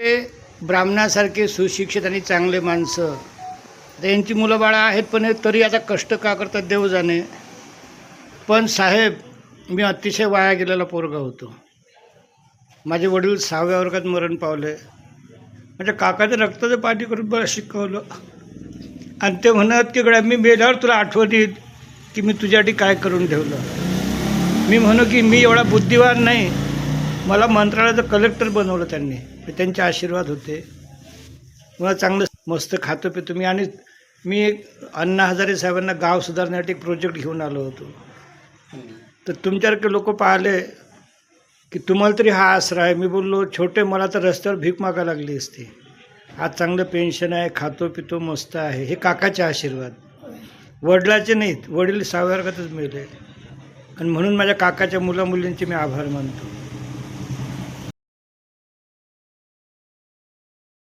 ते ब्राह्मणासारखे सुशिक्षित आणि चांगले माणसं. आता यांची मुलं बाळं आहेत पण हे तरी आता कष्ट का करतात देव जाणे पण साहेब मी अतिशय वाया गेलेला पोरगा होतो. माझे वडील सहाव्या वर्गात मरण पावले. माझ्या काकाचं रक्ताचं पाठी करून मला शिकवलं. आणि ते म्हणत की गड्या मी मेल्यावर तुला आठवण येईल की मी तुझ्यासाठी काय करून ठेवलं. मी म्हणू की मी एवढा बुद्धिवान नाही मला मंत्रालयाचं कलेक्टर बनवलं त्यांनी. त्यांचे आशीर्वाद होते. मला चांगलं मस्त खातो पितो. मी आणि मी एक अण्णा हजारे साहेबांना गाव सुधारण्यासाठी एक प्रोजेक्ट घेऊन आलो होतो. तर तुमच्यासारखे लोक पाहिले की तुम्हाला तरी हा आसरा आहे. मी बोललो छोटे मला तर रस्त्यावर भीक मागा लागली असती. आज चांगलं पेन्शन आहे खातो पितो मस्त आहे. हे काकाचे आशीर्वाद. वडिलाचे नाहीत. वडील सहाव्या वर्गातच मिळले आणि म्हणून माझ्या काकाच्या मुलामुलींचे मी आभार मानतो.